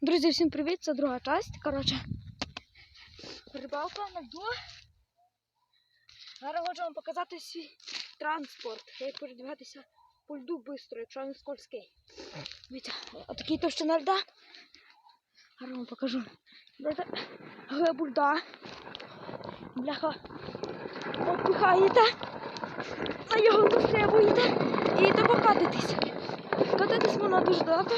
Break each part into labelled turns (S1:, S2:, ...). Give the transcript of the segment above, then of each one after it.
S1: Друзі, всім привіт! Це друга часть. Коротше, рибалка на льду. Зараз хочу вам показати свій транспорт, як передвигатися по льду швидко, якщо він скользкий. Дивіться, отакий товщина льда. Зараз вам покажу. Глибу льда. Бляха. Опихаєте. На його застрибуєте і тако катитесь. Катитись можна дуже далеко.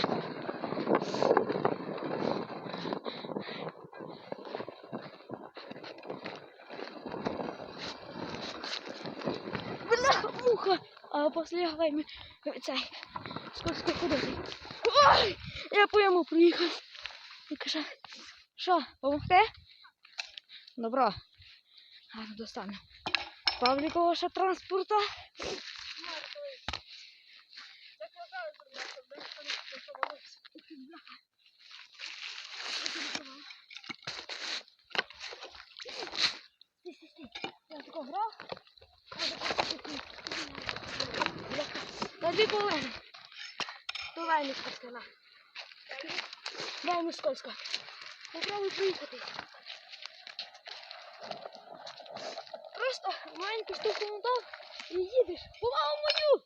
S1: Бляха, муха. А після лайми цей скользкий ходити. Ой! Я по йому приїхав. І каже, що, помогти? Добро. Гарно достану. Павлікова ще транспорта. Я тако грав. На дві половини. Давай скользка. Дай не скользка. Попробуй приїхати. Просто маленьку штуку дав і їдеш. Помагав мою!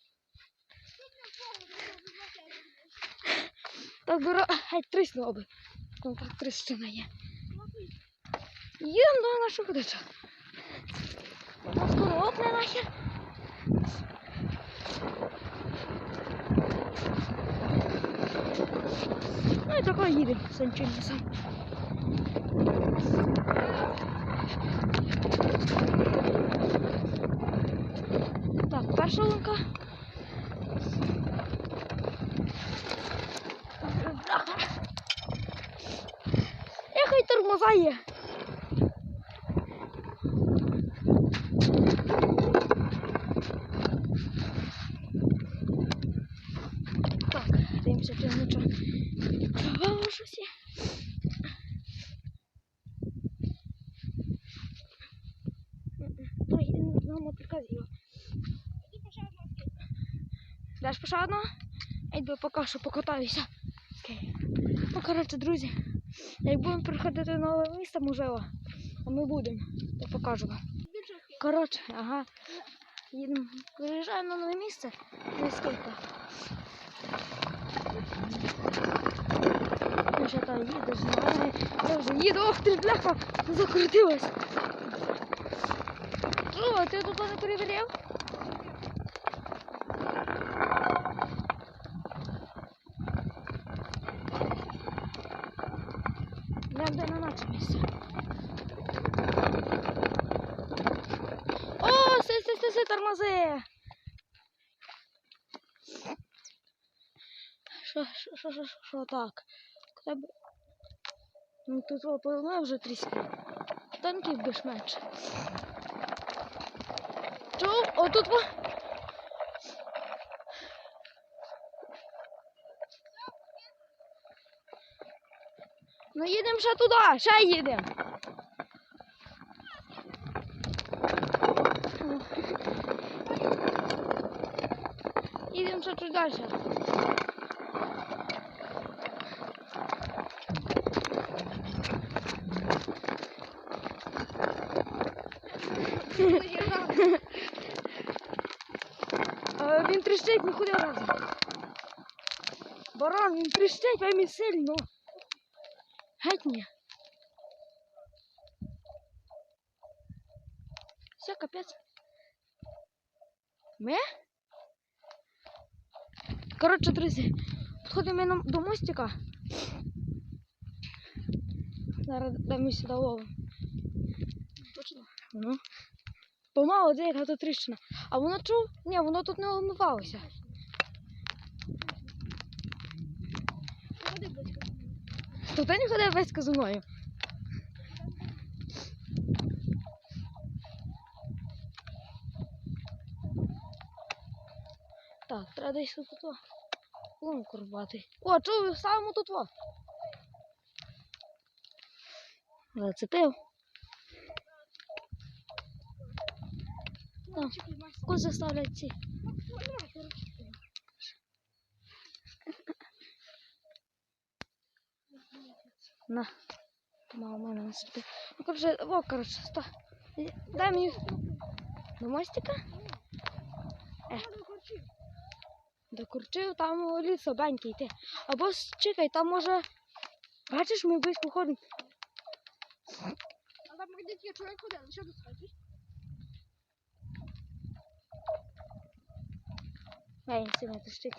S1: Так дорога, геть тріснуло би. Там так тріщина є. Їдемо до нашого. Вона скоро опне нахер. Ну і такой їде санчим сам. Так, перша лунка. Ехай тормоза є. Так, дивимося, чи нічого. Чого щось є? Ой, на мотилька з'їла. Даш по ще одного? Йду поки що покатаюся. Ну, коротше, друзі, як будемо приходити нове місто, можливо, а ми будемо, то покажу вам. Коротше, ага. Їдемо, приїжджаємо на нове місце. Не скільки. Що там їдеш, знає. Я вже їду, ох ти бляха, закрутилась. Що, ти тут не перевіряв? Глянь, де на наше місце. О, си, си, си, си, тормози. Що, що, що, що, що так? Куди б... Ну, тут о, вже тріскає. Танків більш менше. Чув? О, тут во. Ну їдемо ще туди, ще їдемо. Їдемо ще чуть далі. Він тріщить, не ходив разом. Баран, він тріщить, вельми сильно. Геть ні. Все, капець. Ми? Коротше, друзі, підходимо до мостика. Зараз дамо сюди ловимо. Точно? Ну. Помало, де яка тут тріщина. А воно чув? Ні, воно тут не омивалося. Тут не ходив весь казаною. Так, треба десь тут лунку рвати. О, чув, ставимо тут во. Зацепив. Там, кози ставлять ці. На. Мама, мене насипи. Ну, коротше, о, коротше, ста. Дай мені. До мостика? Е. До курчив, там ліс слабенький йти. Або чекай, там може. Бачиш, ми близько ходимо.
S2: Там где є чоловік один, що тут хочеш?
S1: Neyse atıştık.